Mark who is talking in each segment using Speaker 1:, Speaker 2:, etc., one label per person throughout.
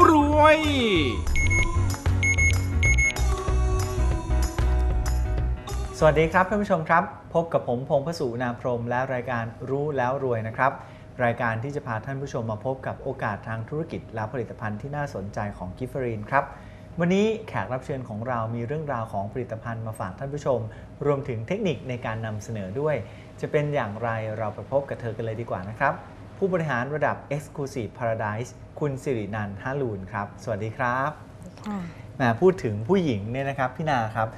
Speaker 1: วรวย
Speaker 2: สวัสดีครับท่านผู้ชมครับ พบกับผมพงพสุนาพรม และรายการรู้แล้วรวยนะครับ รายการที่จะพาท่านผู้ชมมาพบกับโอกาสทางธุรกิจและผลิตภัณฑ์ที่น่าสนใจของกิฟเฟอรีนครับวันนี้แขกรับเชิญของเรามีเรื่องราวของผลิตภัณฑ์มาฝากท่านผู้ชม รวมถึงเทคนิคในการนำเสนอด้วย จะเป็นอย่างไรเราไปพบกับเธอกันเลยดีกว่านะครับ ผู้บริหารระดับ Exclusive Paradise คุณสิรินันท์ฮาลูนครับ สวัสดีครับ
Speaker 3: ค่ะ
Speaker 2: แหมพูดถึงผู้หญิงเนี่ยนะครับพี่นาครับ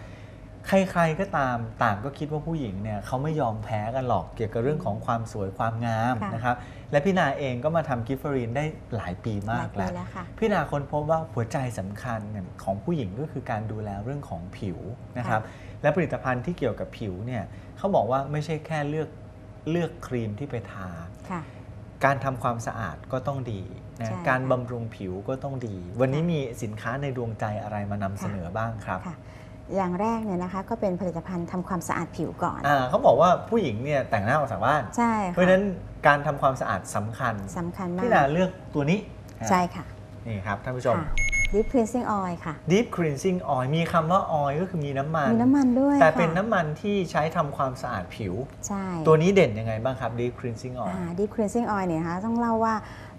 Speaker 2: ใครๆก็ตามต่างก็คิดว่าผู้หญิงเนี่ยเขาไม่ยอมแพ้กันหรอกเกี่ยวกับเรื่องของความสวยความงาม
Speaker 3: ค่ะ
Speaker 2: นะครับ และพี่นาเองก็มาทำกิฟเฟอรีนได้หลายปีมาก
Speaker 3: หลายปี
Speaker 2: แล้ว
Speaker 3: แล้วค่ะ
Speaker 2: พี่นาค้นพบว่าหัวใจสำคัญเนี่ยของผู้หญิงก็คือการดูแลเรื่องของผิวนะครับ และผลิตภัณฑ์ที่เกี่ยวกับผิวเนี่ยเขาบอกว่าไม่ใช่แค่เลือกเลือกครีมที่ไปทา
Speaker 3: ค่ะ
Speaker 2: การทำความสะอาดก็ต้องดีนะ
Speaker 3: ใช่
Speaker 2: การ
Speaker 3: ค่ะ
Speaker 2: บำรุงผิวก็ต้องดี วันนี้มีสินค้าในดวงใจอะไรมานำเสนอบ้างครับ
Speaker 3: ค่ะอย่างแรกเนี่ยนะคะก็เป็นผลิตภัณฑ์ทำความสะอาดผิวก่อน
Speaker 2: อ่าเขาบอกว่าผู้หญิงเนี่ยแต่งหน้าออกจากบ้าน
Speaker 3: ใช่
Speaker 2: เพ
Speaker 3: ค่ะ
Speaker 2: ราะฉะนั้นการทำความสะอาดสำคัญ
Speaker 3: สำคัญมา
Speaker 2: พี่นากเลือกตัวนี้
Speaker 3: ใช่ค่ะ
Speaker 2: นี่ครับท่านผู้ชม
Speaker 3: ค่ะ Deep Cleansing Oil ค่ะ
Speaker 2: Deep Cleansing Oil มีคำว่า oil ก็คือมีน้ำมัน
Speaker 3: มีน้ำมันด้วย
Speaker 2: แต่เป็น
Speaker 3: ค่ะ
Speaker 2: น้ำมันที่ใช้ทำความสะอาดผิว
Speaker 3: ใช่
Speaker 2: ตัวนี้เด่นยังไงบ้างครับ Deep Cleansing Oil
Speaker 3: อ่า Deep Cleansing Oil เนี่ยนะคะต้องเล่าว่าอ่า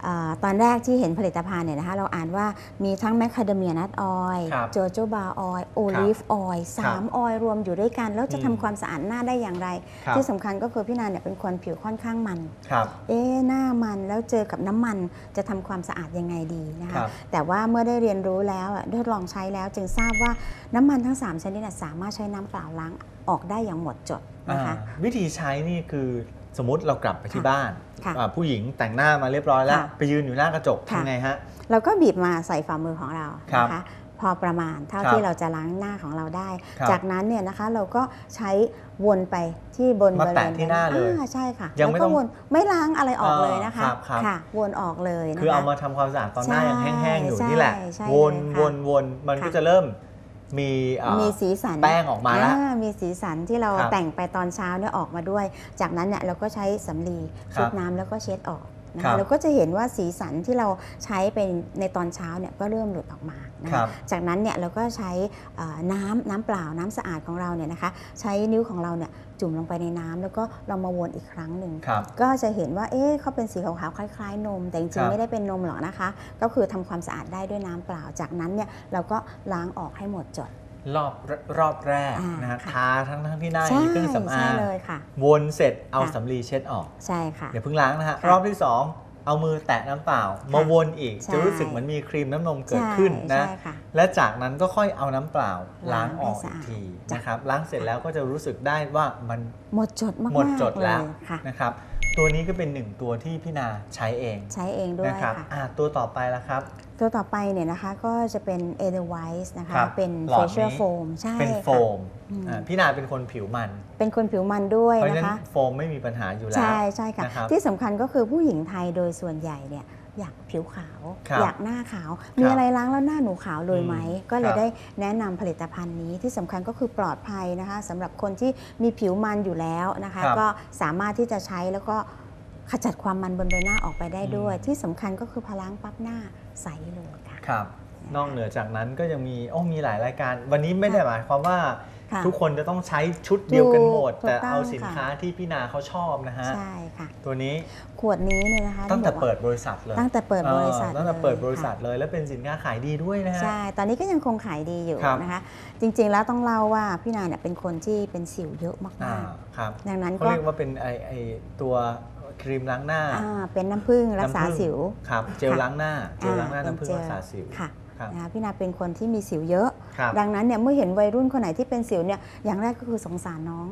Speaker 3: ตอนแรกที่เห็นผลิตภัณฑ์เนี่ยนะคะเราอ่านว่ามีทั้งแมคคาเดเมียนัทออยล์
Speaker 2: ครับ
Speaker 3: โจโจบาออยล์โอลิฟออยล์สามออยล์รวมอยู่ด้วยกัน แล้วจะ
Speaker 2: อืม
Speaker 3: ทำความสะอาดหน้าได้อย่างไร
Speaker 2: ครับ
Speaker 3: ที่สำคัญก็คือพี่นาเนี่ยเป็นคนผิวค่อนข้างมัน
Speaker 2: ครับ
Speaker 3: เอ๊ะหน้ามันแล้วเจอกับน้ำมันจะทำความสะอาดยังไงดีนะ
Speaker 2: ครั
Speaker 3: คะ
Speaker 2: บ
Speaker 3: แต่ว่าเมื่อได้เรียนรู้แล้วอะได้ลองใช้แล้วจึงทราบว่าน้ำมันทั้ง 3 ชนิดน่ะสามารถใช้น้ำเปล่าล้างออกได้อย่างหมดจดนะคะ
Speaker 2: อ่าวิธีใช้นี่คือสมมติเรากลับไปที่
Speaker 3: ค่ะ
Speaker 2: บ้าน
Speaker 3: ค่ะ
Speaker 2: อ่า ผู้หญิงแต่งหน้ามาเรียบร้อยแล้ว
Speaker 3: ค่ะ
Speaker 2: ไปยืนอยู่หน้ากระจก
Speaker 3: ค่ะ
Speaker 2: ทำไงฮะ
Speaker 3: เราก็บีบมาใส่ฝ่ามือของเรา
Speaker 2: ครับ
Speaker 3: นะคะพอประมาณเท่า
Speaker 2: ครับ
Speaker 3: ที่เราจะล้างหน้าของเราได้
Speaker 2: ครับ
Speaker 3: จากนั้นเนี่ยนะคะเราก็ใช้วนไปที่บน
Speaker 2: มา
Speaker 3: บริ
Speaker 2: แตะ
Speaker 3: เวณ
Speaker 2: ที่หน้าเลย
Speaker 3: อ่ใช่ค่ะ
Speaker 2: ยังไม่
Speaker 3: แล้ว
Speaker 2: ต้
Speaker 3: ก็
Speaker 2: อง
Speaker 3: วนไม่ล้างอะไรออกเลยนะคะ
Speaker 2: อ่าครับครับ
Speaker 3: ค่ะ วนออกเลยนะคะ
Speaker 2: คือเอามาทำความสะอาดตอนหน้า
Speaker 3: ใช่
Speaker 2: ยังแห้งๆอยู่
Speaker 3: ใช่
Speaker 2: นี่แหละ
Speaker 3: ใช่
Speaker 2: วน
Speaker 3: เลยค่ะ
Speaker 2: วนวนมันก็
Speaker 3: ค่ะ
Speaker 2: จะเริ่ม มีอ่า
Speaker 3: มีสีสัน
Speaker 2: แป้งออกมาแล้ว
Speaker 3: มีสีสันที่เรา
Speaker 2: ครับ
Speaker 3: แต่งไปตอนเช้าเนี่ยออกมาด้วย จากนั้นเนี่ยเราก็ใช้สำลี
Speaker 2: ครับ
Speaker 3: ชุบน้ำแล้วก็เช็ดออกนะ
Speaker 2: ครั
Speaker 3: คะ
Speaker 2: บ
Speaker 3: เราก็จะเห็นว่าสีสันที่เราใช้เป็นในตอนเช้าเนี่ยก็เริ่มหลุดออกมานะ
Speaker 2: ครั
Speaker 3: คะ
Speaker 2: บ
Speaker 3: จากนั้นเนี่ยเราก็ใช้เอ่อน้ำน้ำเปล่าน้ำสะอาดของเราเนี่ยนะคะ ใช้นิ้วของเราเนี่ย จุ่มลงไปในน้ำแล้วก็เรามาวนอีกครั้งหนึ่ง
Speaker 2: ครับ
Speaker 3: ก็จะเห็นว่าเอ๊ะเขาเป็นสีขาวๆคล้ายๆ นม แต่จ
Speaker 2: ครั
Speaker 3: ริง
Speaker 2: บ
Speaker 3: ๆไม่ได้เป็นนมหรอกนะคะ ก็คือทำความสะอาดได้ด้วยน้ำเปล่าจากนั้นเนี่ยเราก็ล้างออกให้หมดจด
Speaker 2: รอบรอบแรก
Speaker 3: อ่าน
Speaker 2: นะฮะ
Speaker 3: ค่ะ
Speaker 2: ทาทั้งทั้งที่หน้า
Speaker 3: ใช่
Speaker 2: มีเครื่องสำ
Speaker 3: ใช่
Speaker 2: อาง
Speaker 3: เลยค่ะ
Speaker 2: วนเสร็จเอา
Speaker 3: ค่ะ
Speaker 2: สำลีเช็ดออก
Speaker 3: ใช่ค่ะ
Speaker 2: เดี๋ยวเพิ่งล้างนะฮะ
Speaker 3: ค่ะ
Speaker 2: รอบที่สอง เอามือแตะน้ำเปล่า มาวนอีก
Speaker 3: ใช่
Speaker 2: จะรู้สึกเหมือนมีครีมน้ำนมเกิดขึ้นนะ
Speaker 3: ใช่ค่ะ
Speaker 2: และจากนั้นก็ค่อยเอาน้ำเปล่าล้างออก
Speaker 3: ล้างให้สะ
Speaker 2: อีก
Speaker 3: อาด
Speaker 2: ที
Speaker 3: จ้ะ
Speaker 2: นะครับล้างเสร็จแล้วก็จะรู้สึกได้ว่ามัน
Speaker 3: หมดจดมากๆ
Speaker 2: หมดจดแล้ว
Speaker 3: เยค่ะ
Speaker 2: นะครับ ตัวนี้ก็เป็นหนึ่งตัวที่พี่นาใช้เอง
Speaker 3: ใช้เองด้วย
Speaker 2: นะครับ
Speaker 3: ค่ะ
Speaker 2: อ่าตัวต่อไปละครับ
Speaker 3: ตัวต่อไปเนี่ยนะคะก็จะเป็น e d e w i s e นะคะ
Speaker 2: ครับ
Speaker 3: เป็น
Speaker 2: หลอดนี้
Speaker 3: facial foam ใช่
Speaker 2: เป็นโฟ
Speaker 3: ค่ะ
Speaker 2: ม
Speaker 3: อืม
Speaker 2: อ่าพี่นาเป็นคนผิวมัน
Speaker 3: เป็นคนผิวมันด้วย
Speaker 2: เพราะฉะ
Speaker 3: นะ
Speaker 2: นั้น
Speaker 3: คะ
Speaker 2: โฟมไม่มีปัญหาอยู่แล้ว
Speaker 3: ใช่ใช่ค่ะ
Speaker 2: นะครับ
Speaker 3: ที่สำคัญก็คือผู้หญิงไทยโดยส่วนใหญ่เนี่ย อยากผิวขาว
Speaker 2: ครับ
Speaker 3: อยากหน้าขาว มีอะไรล้างแล้วหน้าหนูขาวเลยไหม
Speaker 2: อืม
Speaker 3: ก็เล
Speaker 2: ค
Speaker 3: ย
Speaker 2: รับ
Speaker 3: ได้แนะนำผลิตภัณฑ์นี้ที่สำคัญก็คือปลอดภัยนะคะสำหรับคนที่มีผิวมันอยู่แล้วนะคะ
Speaker 2: ครับ
Speaker 3: ก็สามารถที่จะใช้แล้วก็ขจัดความมันบนใบหน้าออกไปได้ด้วย
Speaker 2: อืม
Speaker 3: ที่สำคัญก็คือพอล้างปั๊บหน้าใสเลยค่ะ
Speaker 2: ครับ นอกเหนือจากนั้นก็ยังมีโอ้มีหลายรายการ วันนี้ไม่ได้หมายความว่า
Speaker 3: ค่ะ
Speaker 2: ทุกคนจะต้องใช้ชุดเดียวกันหมด
Speaker 3: ถูก
Speaker 2: แต่
Speaker 3: ต้อง
Speaker 2: เอาสิน
Speaker 3: ค่ะ
Speaker 2: ค้าที่พี่นาเขาชอบนะฮะ
Speaker 3: ใช่ค่ะ
Speaker 2: ตัวนี้
Speaker 3: ขวดนี้เนี่ยนะคะ
Speaker 2: ตั้งแต่
Speaker 3: องบอกว่า
Speaker 2: เปิดบริษัทเลย
Speaker 3: ตั้งแต่เปิดบริษัท
Speaker 2: เออตั้งแต่เปิด
Speaker 3: เลย
Speaker 2: บริษัท
Speaker 3: ค่ะ
Speaker 2: เลยแล้วเป็นสินค้าขายดีด้วยนะฮะ
Speaker 3: ใช่ตอนนี้ก็ยังคงขายดีอยู่
Speaker 2: ครับ
Speaker 3: นะคะ จริงๆแล้วต้องเล่าว่าพี่นายเนี่ยเป็นคนที่เป็นสิวเยอะมา
Speaker 2: อ่ากครับ
Speaker 3: ๆดังนั้น
Speaker 2: เขา
Speaker 3: ก็
Speaker 2: เรียกว่าเป็นไอไอตัวครีมล้างหน้า
Speaker 3: อ่าเป็นน้ำผึ้งรักษา
Speaker 2: น้ำผึ้ง
Speaker 3: สิว
Speaker 2: ครับเจล
Speaker 3: ค่ะ
Speaker 2: ล้างหน้าเจลล้างหน้า
Speaker 3: อ่
Speaker 2: น้ำผึ้ง
Speaker 3: เป็
Speaker 2: รักษาสิว
Speaker 3: ค่ะ
Speaker 2: ครับ
Speaker 3: นะคะพี่นาเป็นคนที่มีสิวเยอะ
Speaker 2: ครับ
Speaker 3: ดังนั้นเนี่ยเมื่อเห็นวัยรุ่นคนไหนที่เป็นสิวเนี่ยอย่างแรกก็คือสงสารน้อง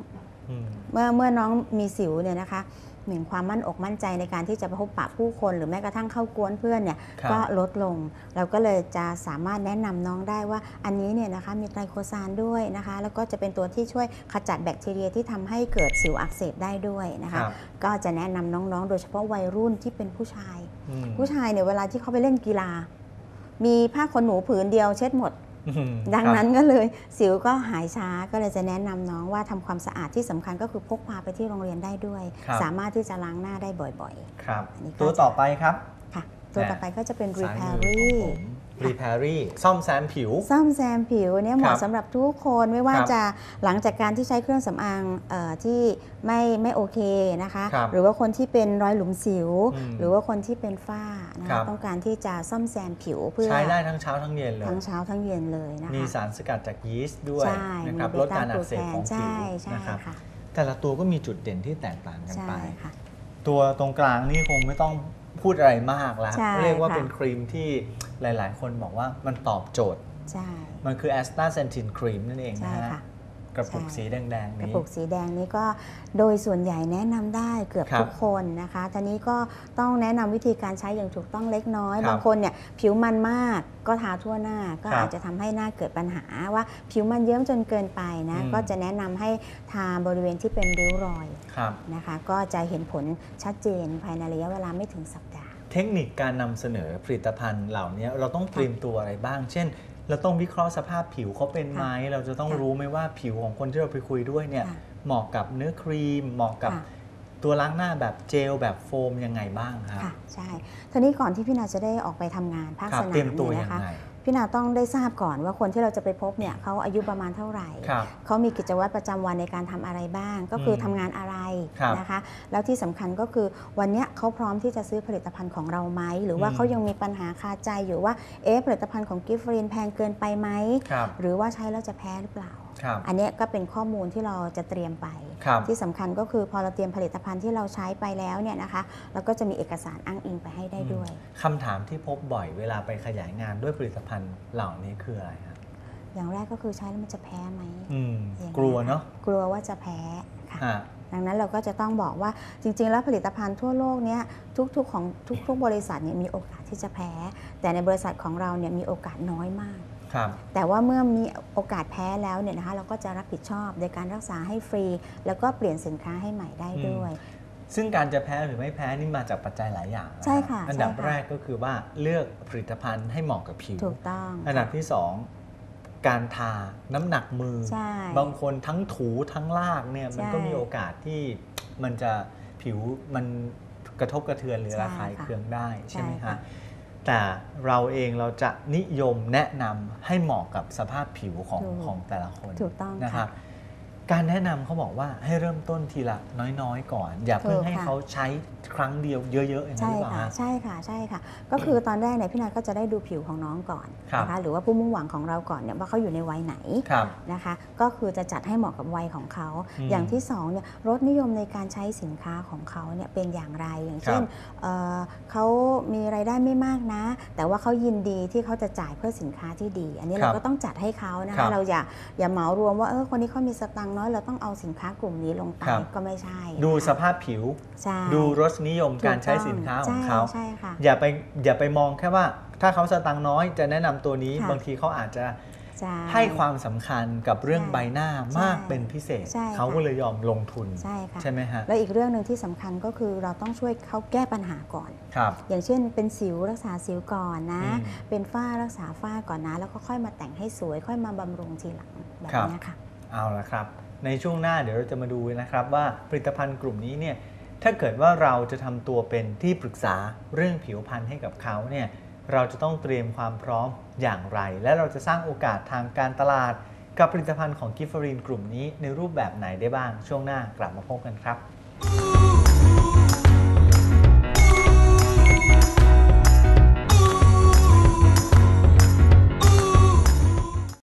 Speaker 2: อืม
Speaker 3: เมื่อเมื่อน้องมีสิวเนี่ยนะคะหนึ่งความมั่นอกมั่นใจในการที่จะพบปะผู้คน หรือแม้กระทั่งเข้ากวนเพื่อนเนี่ย
Speaker 2: ครับ
Speaker 3: ก็ลดลง เราก็เลยจะสามารถแนะนำน้องได้ว่าอันนี้เนี่ยนะคะมีไกลโคซานด้วยนะคะ แล้วก็จะเป็นตัวที่ช่วยขจัดแบคทีเรียที่ทำให้เกิดสิวอักเสบได้ด้วยนะ
Speaker 2: ค
Speaker 3: คะ
Speaker 2: รับ
Speaker 3: ก็จะแนะนำน้องๆ โดยเฉพาะวัยรุ่นที่เป็นผู้ชาย
Speaker 2: อืม
Speaker 3: ผู้ชายเนี่ยเวลาที่เขาไปเล่นกีฬา มีผ้าขนหนูผืนเดียวเช็ดหมด
Speaker 2: อืม
Speaker 3: ดัง
Speaker 2: ครับ
Speaker 3: นั้นก็เลยสิวก็หายช้าก็เลยจะแนะนำน้องว่าทำความสะอาดที่สำคัญก็คือพกพาไปที่โรงเรียนได้ด้วย
Speaker 2: ครับ
Speaker 3: สามารถที่จะล้างหน้าได้บ่อย
Speaker 2: ครับ
Speaker 3: อันนี้ก็
Speaker 2: ตัวต่อไปครับ
Speaker 3: ๆค่ะ ตัวต่อไปก็จะเป็น
Speaker 2: ซ้ายมือของ
Speaker 3: Repairy
Speaker 2: ผม Repairy ซ่อมแซมผิว
Speaker 3: ซ่อมแซมผิวเนี่ยเห
Speaker 2: ครั
Speaker 3: มาะ
Speaker 2: บ
Speaker 3: สำหรับทุกคนไม่ว่า
Speaker 2: ครับ
Speaker 3: จะหลังจากการที่ใช้เครื่องสำอางเอ่อที่ไม่ไม่โอเคนะคะ
Speaker 2: ครับ
Speaker 3: หรือว่าคนที่เป็นรอยหลุมสิว
Speaker 2: อืม
Speaker 3: หรือว่าคนที่เป็นฝ้านะ
Speaker 2: ครั
Speaker 3: คะ
Speaker 2: บ
Speaker 3: ต้องการที่จะซ่อมแซมผิวเพื่อ
Speaker 2: ใช้ได้ทั้งเช้าทั้งเย็นเลย
Speaker 3: ทั้งเช้าทั้งเย็นเลยนะคะ
Speaker 2: มีสารสกัดจากยีสต์ด้วย
Speaker 3: ใช่
Speaker 2: นะครับ
Speaker 3: มี
Speaker 2: ลดการอักเสบของ
Speaker 3: ใช่
Speaker 2: ผิว
Speaker 3: ใช่
Speaker 2: นะครับ
Speaker 3: ค่ะ
Speaker 2: แต่ละตัวก็มีจุดเด่นที่แตกต่างกัน
Speaker 3: ใช่
Speaker 2: ไป
Speaker 3: ค่ะ
Speaker 2: ตัวตรงกลางนี่คงไม่ต้อง พูดอะไรมากแล้ว
Speaker 3: ใช่
Speaker 2: เรียกว่า
Speaker 3: ค่ะ
Speaker 2: เป็นครีมที่หลาย ๆ คนบอกว่ามันตอบโจทย์
Speaker 3: ใช่
Speaker 2: มันคือแอสตาเซนทินครีมนั่นเอง
Speaker 3: ใช่
Speaker 2: นะฮะ
Speaker 3: ค่ะ
Speaker 2: กระปุก
Speaker 3: ใช่
Speaker 2: สีแดงๆ
Speaker 3: กระ
Speaker 2: นี้
Speaker 3: ปุกสีแดงนี้ก็โดยส่วนใหญ่แนะนำได้เกือบ
Speaker 2: ครับ
Speaker 3: ทุกคนนะคะทีนี้ก็ต้องแนะนำวิธีการใช้อย่างถูกต้องเล็กน้อย
Speaker 2: ครับ
Speaker 3: บางคนเนี่ยผิวมันมากก็ทาทั่วหน้าก็
Speaker 2: ครับ
Speaker 3: อาจจะทำให้หน้าเกิดปัญหาว่าผิวมันเยิ้มจนเกินไปนะ
Speaker 2: อืม
Speaker 3: ก็จะแนะนำให้ทาบริเวณที่เป็นริ้วรอย
Speaker 2: ครับ
Speaker 3: นะคะ ก็จะเห็นผลชัดเจนภายในระยะเวลาไม่ถึงสัปดาห์
Speaker 2: เทคนิคการนำเสนอผลิตภัณฑ์เหล่านี้เราต้องเตรียมตัวอะไรบ้าง เช่น เราต้องวิเคราะห์สภาพผิวเขาเป็นไหมเราจะต้อง
Speaker 3: ค่ะ
Speaker 2: รู้ไหมว่าผิวของคนที่เราไปคุยด้วยเนี่ย
Speaker 3: ค่ะ
Speaker 2: เหมาะกับเนื้อครีม เหมาะกับ
Speaker 3: ค่ะ
Speaker 2: ตัวล้างหน้าแบบเจลแบบโฟมยังไงบ้างครับ
Speaker 3: ค่ะใช่ทีนี้ก่อนที่พี่นาจะได้ออกไปทำงานภาค
Speaker 2: ครั
Speaker 3: สนาม
Speaker 2: เตรียมตัว
Speaker 3: เนี่ย
Speaker 2: ยัง
Speaker 3: นะคะ
Speaker 2: ไง
Speaker 3: พี่นาต้องได้ทราบก่อนว่าคนที่เราจะไปพบเนี่ยเขาอายุประมาณเท่าไหร่
Speaker 2: ครับ
Speaker 3: เขามีกิจวัตรประจำวันในการทำอะไรบ้าง ก็คืออ
Speaker 2: ม
Speaker 3: ทำงานอะไร
Speaker 2: ครับ
Speaker 3: นะคะ แล้วที่สำคัญก็คือวันเนี้ยเขาพร้อมที่จะซื้อผลิตภัณฑ์ของเราไหม หรือว่า
Speaker 2: อืม
Speaker 3: เขายังมีปัญหาคาใจอยู่ว่า เอ๊ะผลิตภัณฑ์ของกิฟฟรีนแพงเกินไปไหม
Speaker 2: ครับ
Speaker 3: หรือว่าใช้แล้วจะแพ้หรือเปล่า
Speaker 2: ครับ
Speaker 3: อันเนี้ยก็เป็นข้อมูลที่เราจะเตรียมไป
Speaker 2: ครับ
Speaker 3: ที่สำคัญก็คือพอเราเตรียมผลิตภัณฑ์ที่เราใช้ไปแล้วเนี่ยนะคะเราก็จะมีเอกสารอ้างอิงไปให้ได้ด้วย
Speaker 2: คำถามที่พบบ่อยเวลาไปขยายงานด้วยผลิตภัณฑ์เหล่านี้คืออะไรครับ
Speaker 3: อย่างแรกก็คือใช้แล้วมันจะแพ้ไหม
Speaker 2: อืม
Speaker 3: อย่าง
Speaker 2: กลัวเนาะ
Speaker 3: กลัวว่าจะแพ้ค่ะ
Speaker 2: ฮะ
Speaker 3: ดังนั้นเราก็จะต้องบอกว่าจริง ๆ แล้วผลิตภัณฑ์ทั่วโลกเนี้ยทุกๆของทุกๆบริษัทเนี่ยมีโอกาสที่จะแพ้ แต่ในบริษัทของเราเนี่ยมีโอกาสน้อยมาก
Speaker 2: ครับ
Speaker 3: แต่ว่าเมื่อมีโอกาสแพ้แล้วเนี่ยนะคะเราก็จะรับผิดชอบในการรักษาให้ฟรี แล้วก็เปลี่ยนสินค้าให้ใหม่ได้ด้วย
Speaker 2: ซึ่งการจะแพ้หรือไม่แพ้นี่มาจากปัจจัยหลายอย่างน
Speaker 3: ใช่ค่ะ
Speaker 2: อันดับ
Speaker 3: ใช่ค่ะ
Speaker 2: แรกก็คือว่าเลือกผลิตภัณฑ์ให้เหมาะกับผิว
Speaker 3: ถูกต้อง
Speaker 2: อันดับที่สองการทาน้ำหนักมือ
Speaker 3: ใช่
Speaker 2: บางคนทั้งถูทั้งลากเนี่ยมัน
Speaker 3: ใช่
Speaker 2: ก็มีโอกาสที่มันจะผิวมันกระทบกระเทือนหรือ
Speaker 3: ใช่
Speaker 2: ระคาย
Speaker 3: ค่ะ
Speaker 2: เคืองได้ใช่ไหม
Speaker 3: ใช่
Speaker 2: ฮะ
Speaker 3: ค่ะ
Speaker 2: แต่เราเองเราจะนิยมแนะนำให้เหมาะกับสภาพผิวของ
Speaker 3: ถูก
Speaker 2: ของแต่ละคน
Speaker 3: ถูกต้อง
Speaker 2: นะค
Speaker 3: ค่ะ
Speaker 2: รับ การแนะนำเขาบอกว่าให้เริ่มต้นทีละน้อยๆ ก่อน อย่าเพิ่ง
Speaker 3: ถูก
Speaker 2: ให้
Speaker 3: ค่ะ
Speaker 2: เขาใช้ครั้งเดียวเยอะๆอย่างนั้น
Speaker 3: ใช่
Speaker 2: หรือเปล่า
Speaker 3: ค่ะ
Speaker 2: ฮะ
Speaker 3: ใช่ค่ะใช่ค่ะ ก็คือตอนแรกเนี่ยพี่นาก็จะได้ดูผิวของน้องก่อน
Speaker 2: ครับ
Speaker 3: นะคะหรือว่าผู้มุ่งหวังของเราก่อนเนี่ยว่าเขาอยู่ในวัยไหน
Speaker 2: ครับ
Speaker 3: นะคะ ก็คือจะจัดให้เหมาะกับวัยของเขา
Speaker 2: อืม
Speaker 3: อย่างที่สองเนี่ยรสนิยมในการใช้สินค้าของเขาเนี่ยเป็นอย่างไรอย่างเช่นเอ่อเขามีรายได้ไม่มากนะ แต่ว่าเขายินดีที่เขาจะจ่ายเพื่อสินค้าที่ดี อันนี้
Speaker 2: ครั
Speaker 3: เรา
Speaker 2: บ
Speaker 3: ก็ต้องจัดให้เขานะ
Speaker 2: ครั
Speaker 3: คะ
Speaker 2: บ
Speaker 3: เราอย่าอย่าเหมารวมว่าเออคนนี้เขามีสตังค์น้อยเราต้องเอาสินค้ากลุ่มนี้ลงไป
Speaker 2: ครับ
Speaker 3: ก็ไม่ใช่
Speaker 2: ดู
Speaker 3: นะคะ
Speaker 2: สภาพผิว
Speaker 3: ใช่
Speaker 2: ดูรสนิยมการใช้สินค้าของเขา
Speaker 3: ใช่ใช่ค่ะ
Speaker 2: อย่าไปอย่าไปมองแค่ว่า ถ้าเขาสตังค์น้อยจะแนะนำตัวนี้
Speaker 3: ค่ะ
Speaker 2: บางทีเขาอาจจะ
Speaker 3: ใช่
Speaker 2: ให้ความสำคัญกับเรื่อง
Speaker 3: ใช่
Speaker 2: ใบหน้า
Speaker 3: ใช่
Speaker 2: มากเป็นพิเศษ
Speaker 3: ใช่ค่ะ
Speaker 2: เขาก็เลยยอมลงทุน
Speaker 3: ใช่ค่ะ
Speaker 2: ใช่ไหมฮะ
Speaker 3: แล้วอีกเรื่องหนึ่งที่สำคัญก็คือเราต้องช่วยเขาแก้ปัญหาก่อน
Speaker 2: ครับ
Speaker 3: อย่างเช่นเป็นสิวรักษาสิวก่อนนะ
Speaker 2: อืม
Speaker 3: เป็นฝ้ารักษาฝ้าก่อนนะ แล้วก็ค่อยมาแต่งให้สวย ค่อยมาบำรุงทีหลังแบบ
Speaker 2: ครับ
Speaker 3: เนี้ยค่ะ
Speaker 2: เอาละครับ ในช่วงหน้าเดี๋ยวเราจะมาดูนะครับว่าผลิตภัณฑ์กลุ่มนี้เนี่ยถ้าเกิดว่าเราจะทำตัวเป็นที่ปรึกษาเรื่องผิวพรรณให้กับเขาเนี่ยเราจะต้องเตรียมความพร้อมอย่างไร และเราจะสร้างโอกาสทางการตลาด กับผลิตภัณฑ์ของกิฟฟรีนกลุ่มนี้ในรูปแบบไหนได้บ้างช่วงหน้ากลับมาพบกันครับ